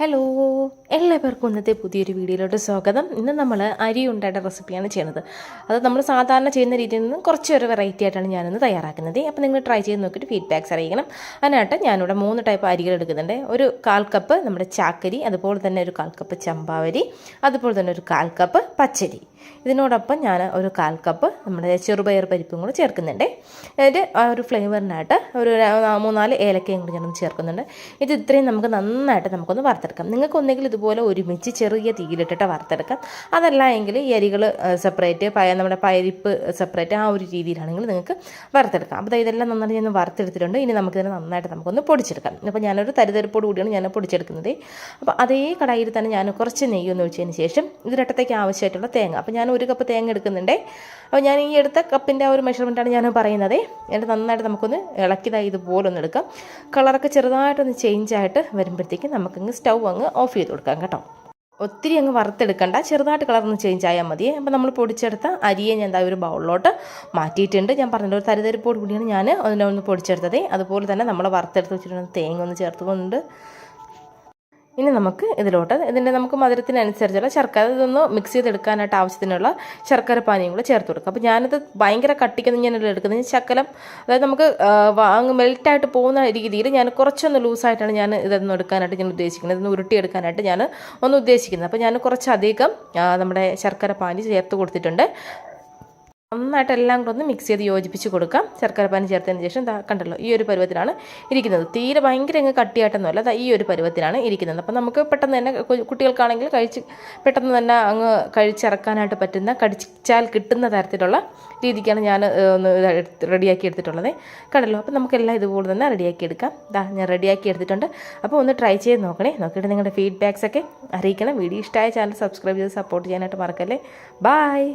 Hello എല്ലാവർക്കും ഇന്നത്തെ പുതിയൊരു വീഡിയോയിലോട്ട് സ്വാഗതം. ഇന്ന് നമ്മൾ അരി ഉണ്ടായ റെസിപ്പിയാണ് ചെയ്യുന്നത്. അത് നമ്മൾ സാധാരണ ചെയ്യുന്ന രീതിയിൽ നിന്ന് കുറച്ചൊരു വെറൈറ്റി ആയിട്ടാണ് ഞാനിന്ന് തയ്യാറാക്കുന്നത്. അപ്പോൾ നിങ്ങൾ ട്രൈ ചെയ്ത് നോക്കിയിട്ട് ഫീഡ്ബാക്ക്സ് അറിയിക്കണം. അതിനായിട്ട് ഞാനിവിടെ മൂന്ന് ടൈപ്പ് അരികൾ എടുക്കുന്നുണ്ട്. ഒരു കാൽ കപ്പ് നമ്മുടെ ചാക്കരി അതുപോലെ തന്നെ ഒരു കാൽ കപ്പ് ചമ്പാവരി അതുപോലെ തന്നെ ഒരു കാൽ കപ്പ് പച്ചരി. ഇതിനോടൊപ്പം ഞാൻ ഒരു കാൽ കപ്പ് നമ്മുടെ ചെറുപയർ പരിപ്പും കൂടെ ചേർക്കുന്നുണ്ട്. അതിന്റെ ആ ഒരു ഫ്ലേവറിനായിട്ട് ഒരു മൂന്നാൽ ഏലക്കയും കൂടി ഞാൻ ചേർക്കുന്നുണ്ട്. ഇത് ഇത്രയും നമുക്ക് നന്നായിട്ട് നമുക്കൊന്ന് വറുത്തെടുക്കാം. നിങ്ങൾക്ക് ഒന്നെങ്കിൽ ഇതുപോലെ ഒരുമിച്ച് ചെറിയ തീയിലിട്ടിട്ട് വറുത്തെടുക്കാം. അതല്ല എങ്കിൽ ഈ അരികൾ സെപ്പറേറ്റ് പയ നമ്മുടെ പരിപ്പ് സെപ്പറേറ്റ് ആ ഒരു രീതിയിലാണെങ്കിൽ നിങ്ങൾക്ക് വറുത്തെടുക്കാം. അപ്പോൾ ഇതെല്ലാം നന്നായിട്ട് ഞാൻ വറുത്തെടുത്തിട്ടുണ്ട്. ഇനി നമുക്കിതിനെ നന്നായിട്ട് നമുക്കൊന്ന് പൊടിച്ചെടുക്കാം. അപ്പോൾ ഞാനൊരു തരിതരിപ്പോട് കൂടിയാണ് ഞാൻ പൊടിച്ചെടുക്കുന്നത്. അപ്പോൾ അതേ കടായിൽ തന്നെ ഞാൻ കുറച്ച് നെയ്യൊന്ന് ഒഴിച്ചതിന് ശേഷം ഇതിരട്ടത്തേക്ക് ആവശ്യമായിട്ടുള്ള തേങ്ങ അപ്പോൾ ഞാൻ ഒരു കപ്പ് തേങ്ങ എടുക്കുന്നുണ്ട്. അപ്പോൾ ഞാൻ ഈ എടുത്ത കപ്പിന്റെ ആ ഒരു മെഷർമെന്റാണ് ഞാൻ പറയുന്നത്. എന്നിട്ട് നന്നായിട്ട് നമുക്കൊന്ന് ഇളക്കിയതായി ഇതുപോലെ ഒന്ന് എടുക്കാം കളറൊക്കെ ചെറുതായിട്ടൊന്ന് ചേഞ്ച് ആയിട്ട് വരുമ്പോഴത്തേക്കും നമുക്കങ്ങ് സ്റ്റൗ അങ്ങ് ഓഫ് ചെയ്ത് കൊടുക്കാം കേട്ടോ. ഒത്തിരി അങ്ങ് വറുത്തെടുക്കണ്ട. ചെറുതായിട്ട് കളറൊന്ന് ചേഞ്ച് ആയാൽ മതി. അപ്പോൾ നമ്മൾ പൊടിച്ചെടുത്ത അരിയെ ഞാൻ എന്താ ഒരു ബൗളിലോട്ട് മാറ്റിയിട്ടുണ്ട്. ഞാൻ പറഞ്ഞിട്ട് ഒരു തരിതരിപ്പോട് കൂടിയാണ് ഞാൻ അതിനെ ഒന്ന് പൊടിച്ചെടുത്തത്. അതുപോലെ തന്നെ നമ്മൾ വറുത്തെടുത്ത് വെച്ചിട്ടുണ്ട് തേങ്ങ ഒന്ന് ചേർത്തുകൊണ്ട് ഇനി നമുക്ക് ഇതിലോട്ട് ഇതിന്റെ നമുക്ക് മധുരത്തിനനുസരിച്ചുള്ള ശർക്കര ഇതൊന്ന് മിക്സ് ചെയ്തെടുക്കാനായിട്ട് ആവശ്യത്തിനുള്ള ശർക്കര പാനീയം കൂടെ ചേർത്ത് കൊടുക്കുക അപ്പോൾ ഞാനിത് ഭയങ്കര കട്ടിക്കുന്ന ഇതിൽ എടുക്കുന്നത് ശക്കലം അതായത് നമുക്ക് അങ്ങ് മെൽറ്റായിട്ട് പോകുന്ന രീതിയിൽ ഞാൻ കുറച്ചൊന്ന് ലൂസായിട്ടാണ് ഞാൻ ഇതൊന്ന് എടുക്കാനായിട്ട് ഞാൻ ഉദ്ദേശിക്കുന്നത്. ഇതൊന്ന് ഉരുട്ടിയെടുക്കാനായിട്ട് ഞാൻ ഒന്ന് ഉദ്ദേശിക്കുന്നത്. അപ്പോൾ ഞാൻ കുറച്ചധികം നമ്മുടെ ശർക്കര പാനി ചേർത്ത് കൊടുത്തിട്ടുണ്ട്. നന്നായിട്ട് എല്ലാം കൂടെ ഒന്ന് മിക്സ് ചെയ്ത് യോജിപ്പിച്ച് കൊടുക്കാം. ശർക്കര പാനി ചേർത്തതിന് ശേഷം കണ്ടല്ലോ ഈ ഒരു പരുവത്തിലാണ് ഇരിക്കുന്നത്. തീരെ ഭയങ്കര അങ്ങ് കട്ടിയായിട്ടൊന്നുമല്ല അതാ ഈ ഒരു പരുവത്തിലാണ് ഇരിക്കുന്നത്. അപ്പം നമുക്ക് പെട്ടെന്ന് തന്നെ കുട്ടികൾക്കാണെങ്കിൽ കഴിച്ച് പെട്ടെന്ന് തന്നെ അങ്ങ് കഴിച്ചിറക്കാനായിട്ട് പറ്റുന്ന കടിച്ചാൽ കിട്ടുന്ന തരത്തിലുള്ള രീതിക്കാണ് ഞാൻ ഒന്ന് റെഡിയാക്കി എടുത്തിട്ടുള്ളത്. കണ്ടല്ലോ അപ്പം നമുക്കെല്ലാം ഇതുപോലെ തന്നെ റെഡിയാക്കി എടുക്കാം. ദാ ഞാൻ റെഡിയാക്കി എടുത്തിട്ടുണ്ട്. അപ്പോൾ ഒന്ന് ട്രൈ ചെയ്ത് നോക്കണേ. നോക്കിയിട്ട് നിങ്ങളുടെ ഫീഡ്ബാക്സ് ഒക്കെ അറിയിക്കണം. വീഡിയോ ഇഷ്ടമായ ചാനൽ സബ്സ്ക്രൈബ് ചെയ്ത് സപ്പോർട്ട് ചെയ്യാനായിട്ട് മറക്കല്ലേ. ബായ്